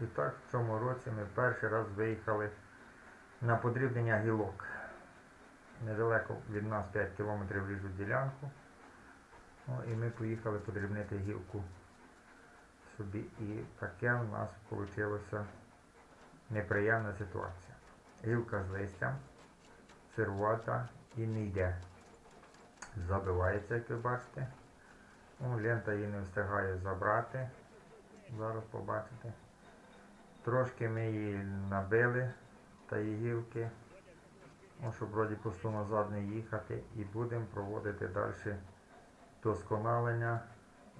І так в цьому році ми перший раз виїхали на подрібнення гілок. Недалеко від нас 5 кілометрів ліжу ділянку. Ну, і ми поїхали подрібнити гілку собі. І таке в нас вийшла неприємна ситуація. Гілка з листям, сирувата і не йде. Забивається, як ви бачите. Ну, лента її не встигає забрати. Зараз побачите. Трошки ми її набили та гілки, ну, щоб вроді просто назад не їхати. І будемо проводити далі досконалення,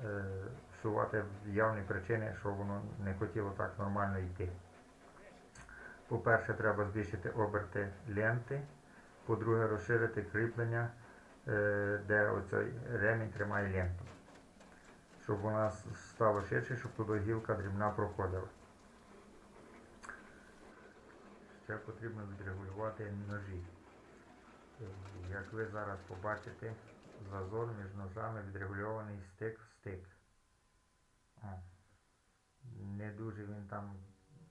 е, всувати явні причини, що воно не хотіло так нормально йти. По-перше, треба збільшити оберти ленти. По-друге, розширити кріплення, е, де оцей ремінь тримає ленту. Щоб вона с- стала ширше, щоб туди гілка дрібна проходила. Ще потрібно відрегулювати ножі. Як ви зараз побачите, зазор між ножами відрегульований стик в стик. Не дуже він там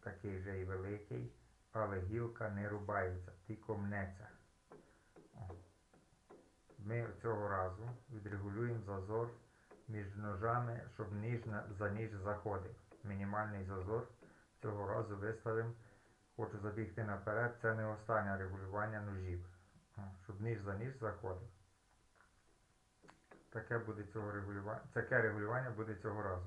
такий же і великий, але гілка не рубається, тільки мнеться. Ми цього разу відрегулюємо зазор між ножами, щоб ніж за ніж заходив. Мінімальний зазор цього разу виставимо. Хочу забігти наперед, це не останнє регулювання ножів. Щоб ніж за ніж заходив. Таке буде цього регулювання. Таке регулювання буде цього разу.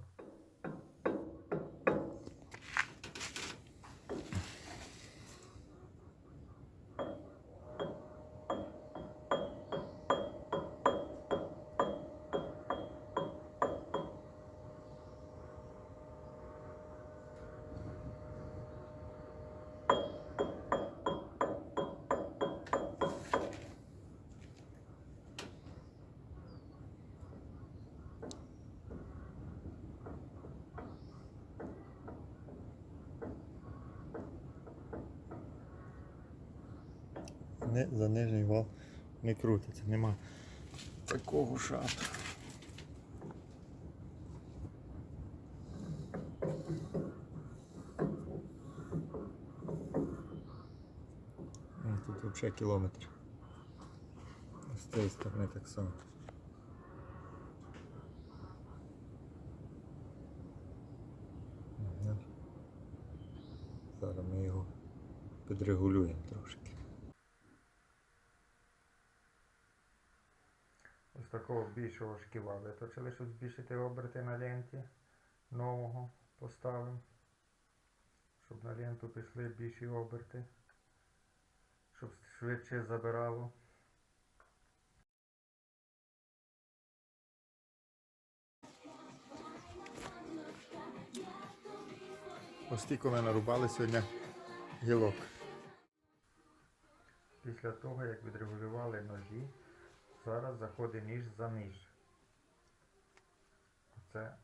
Не, за нижній вал не крутиться, нема такого шату. Тут взагалі кілометр. З цієї сторони так само. Зараз ми його підрегулюємо трошки. Ось такого більшого шківа виточили, щоб збільшити оберти на ленті. Нового поставимо. Щоб на ленту пішли більші оберти. Щоб швидше забирало. Ось тільки ми нарубали сьогодні гілок. Після того, як відрегулювали ножі, зараз заходить ніж за ніж. Оце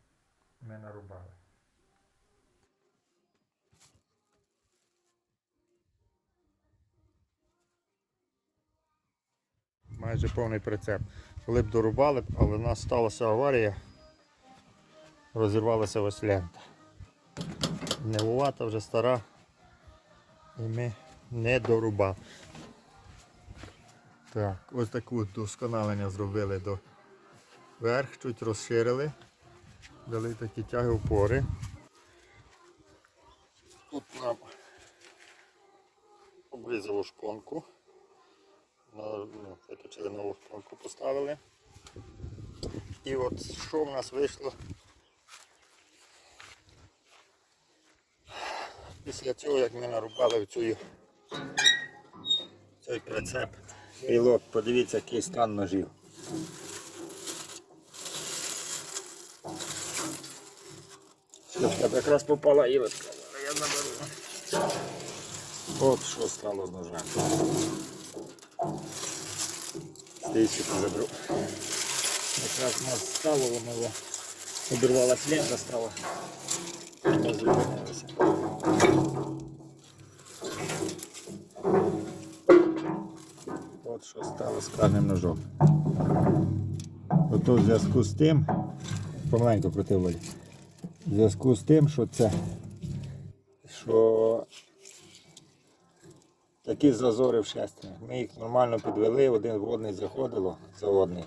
ми нарубали. Майже повний прицеп. Коли б дорубали, але в нас сталася аварія, розірвалася ось лента. Невувата, вже стара, і ми не дорубали. Так, ось таке досконалення зробили до верх, чуть розширили, дали такі тяги опори. Тут нам обрізали шпонку. На, ну, виточили нову шпонку, поставили. І от що в нас вийшло після цього, як ми нарубали цю, цей прицеп. Пілок, подивіться, який стан ножів. Слухай, якраз попала ілочка, але я наберу. От що стало з ножем. Стейчик заберу. Якраз у нас стало, воно його обірвалась лента стала. Ми От що стало з карним ножом. Ото в зв'язку з тим, помаленьку Володя. В зв'язку з тим, що це що такі зазори в шестернях. Ми їх нормально підвели, один в одний заходило за одний.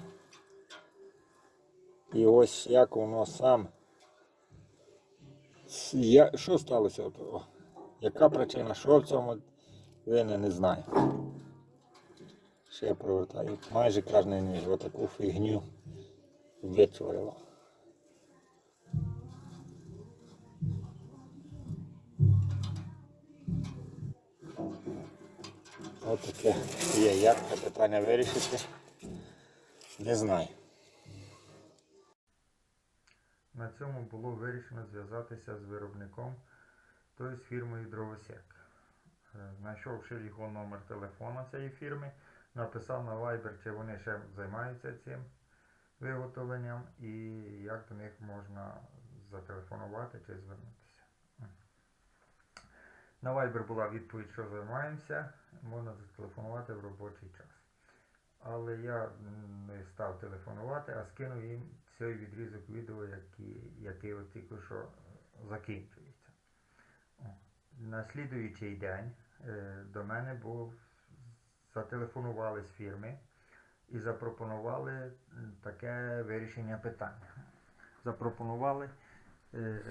І ось як воно сам. Я, що сталося? Яка причина? Що в цьому винен, не знаю. Ще провертаю. Майже кожен ніж отаку фігню витворило. Ось таке є. Як це питання вирішити? Не знаю. На цьому було вирішено зв'язатися з виробником, тобто з фірмою Дровосек. Е, Знайшовши його номер телефона цієї фірми, написав на Viber, чи вони ще займаються цим виготовленням і як до них можна зателефонувати чи звернутися. На Viber була відповідь, що займаємося, можна зателефонувати в робочий час. Але я не став телефонувати, а скинув їм цей відрізок відео, який, який от тільки що закінчується. На слідуючий день е, до мене був зателефонували з фірми і запропонували таке вирішення питання. Запропонували е,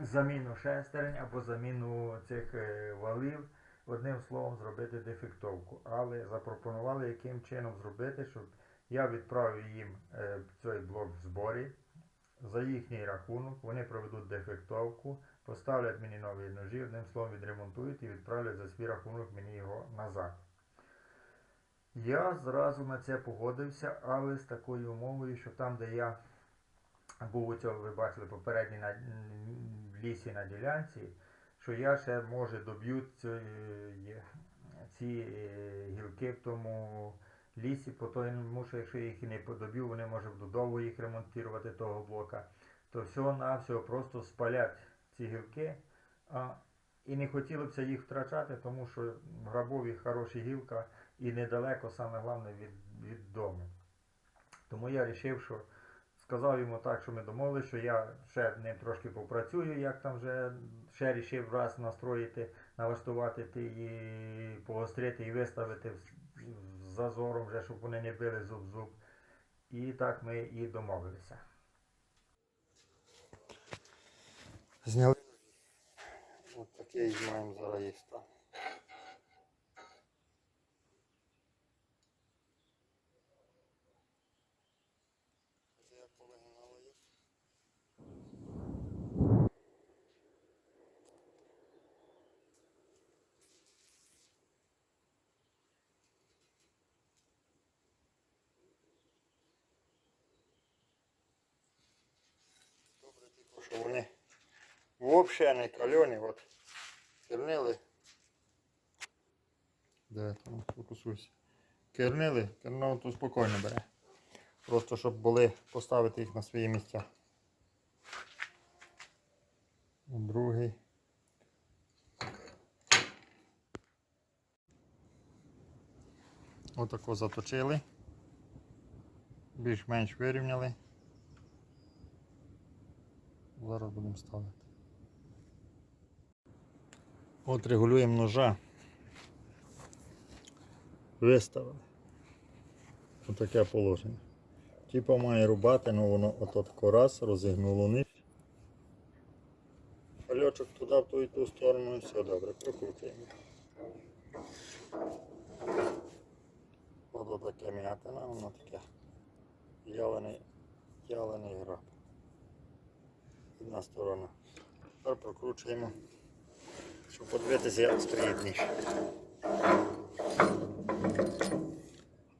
заміну шестерень або заміну цих е, валів одним словом зробити дефектовку. Але запропонували, яким чином зробити, щоб я відправив їм е, цей блок в зборі за їхній рахунок. Вони проведуть дефектовку, поставлять мені нові ножі, одним словом відремонтують і відправлять за свій рахунок мені його назад. Я зразу на це погодився, але з такою умовою, що там, де я був у цьому, ви бачили, попередній на лісі на ділянці, що я ще може доб'ю ці, е, гілки в тому лісі, по тому що якщо їх не подоб'ю, вони може додовго їх ремонтувати того блока, то всього на всього просто спалять ці гілки. А, і не хотілося їх втрачати, тому що грабові хороші гілка і недалеко, саме головне, від, від дому. Тому я вирішив, що сказав йому так, що ми домовилися, що я ще ним трошки попрацюю, як там вже ще рішив раз настроїти, налаштувати і погострити і виставити з зазором, вже, щоб вони не били зуб-зуб. І так ми і домовилися. Зняли. Ось такий маємо зараз є. Що вони взагалі не кальоні, от кернили. Де там фокусуйся. Кернили, керно то спокійно бере. Просто щоб були поставити їх на свої місця. Другий. Отако заточили. Більш-менш вирівняли. Зараз будемо ставити. От регулюємо ножа. Виставили. Отаке положення. Типа має рубати, але воно ото тако раз розігнуло низ. Пальочок туди, в ту і ту сторону, і все добре, прокрутуємо. Ото таке м'ятина, воно таке ялений, ялений граб. Одна сторона. Тепер прокручуємо, щоб подивитися, як стоїть.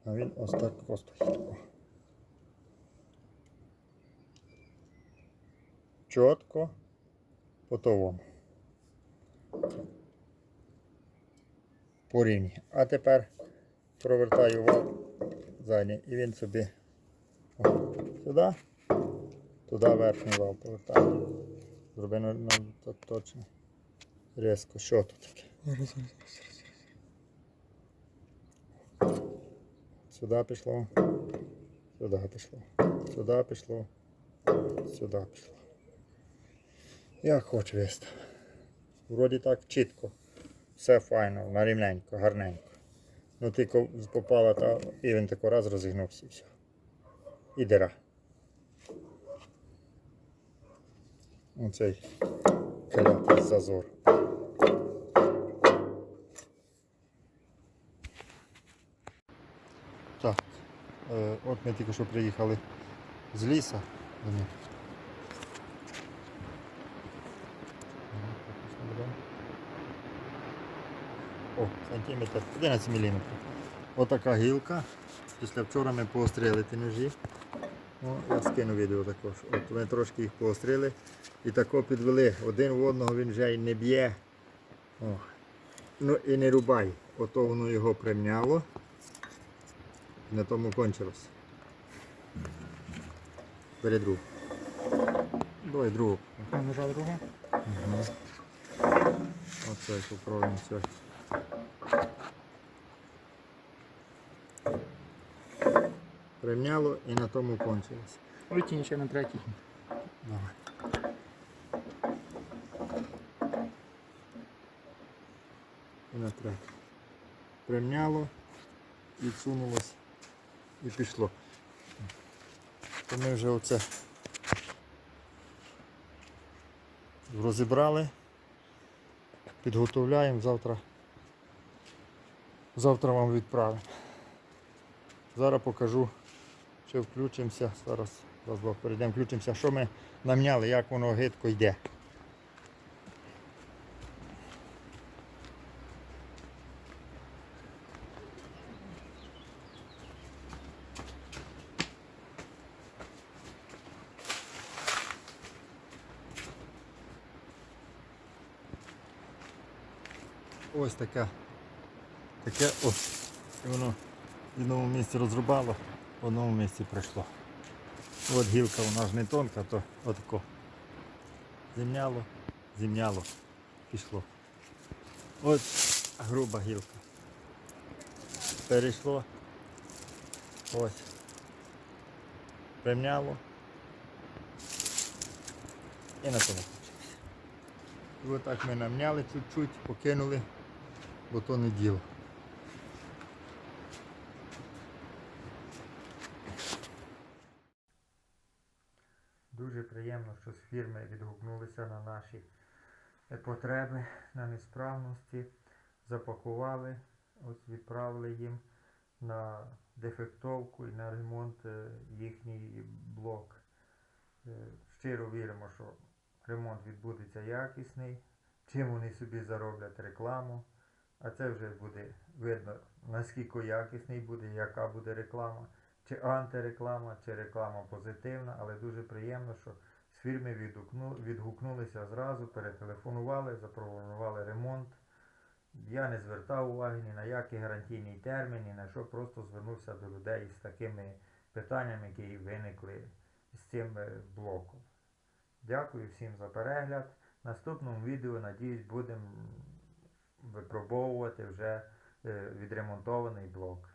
А він ось так стоїть. Чітко по тому. По. А тепер провертаю вал задній і він собі сюди, туди верхній вал повертаю. Зроби на, на, то- точно. Різко. Що тут таке? Сюди пішло. Сюди пішло. Сюди пішло. Сюди пішло. Як хоч виставив. вроді так чітко. Все файно, нарівненько, гарненько. Ну тільки попала та і він тако раз розігнувся і все. І дира. Оцей клятий зазор. Так, е, от ми тільки що приїхали з ліса. О, сантиметр 11 мм. Отака гілка. Після вчора ми поострили ті ножі. О, я скину відео також. От ми трошки їх поострили і тако підвели. Один в одного він вже й не б'є. О. Ну і не рубай. Ото воно його примняло. На тому кончилось. Бери другу. Давай другу. Ножа друга. Угу. Оце попробуємо все. Примняло і на тому кончилось. Витінь ще на третій. Давай. І на третій. І всунулось, і пішло. То ми вже оце розібрали, підготовляємо завтра. Завтра вам відправимо. Зараз покажу, ще включимося. Зараз, раз, перейдемо, включимося, що ми намняли, як воно гидко йде. Ось таке. Таке ось. І воно в одному місці розрубало, в одному місці пройшло. От гілка вона ж не тонка, то отако. Зімняло, зімняло, пішло. От груба гілка. Перейшло. Ось. Примняло. І на тому. І отак ми намняли чуть-чуть, покинули, бо то не діло. Дуже приємно, що з фірми відгукнулися на наші е, потреби, на несправності, запакували, ось відправили їм на дефектовку і на ремонт е, їхній блок. Е, Щиро віримо, що ремонт відбудеться якісний, чим вони собі зароблять рекламу. А це вже буде видно, наскільки якісний буде, яка буде реклама чи антиреклама, чи реклама позитивна, але дуже приємно, що фірми відгукнулися зразу, перетелефонували, запропонували ремонт. Я не звертав уваги ні на який гарантійний термін, ні на що, просто звернувся до людей з такими питаннями, які виникли з цим е, блоком. Дякую всім за перегляд. В наступному відео, надіюсь, будемо випробовувати вже е, відремонтований блок.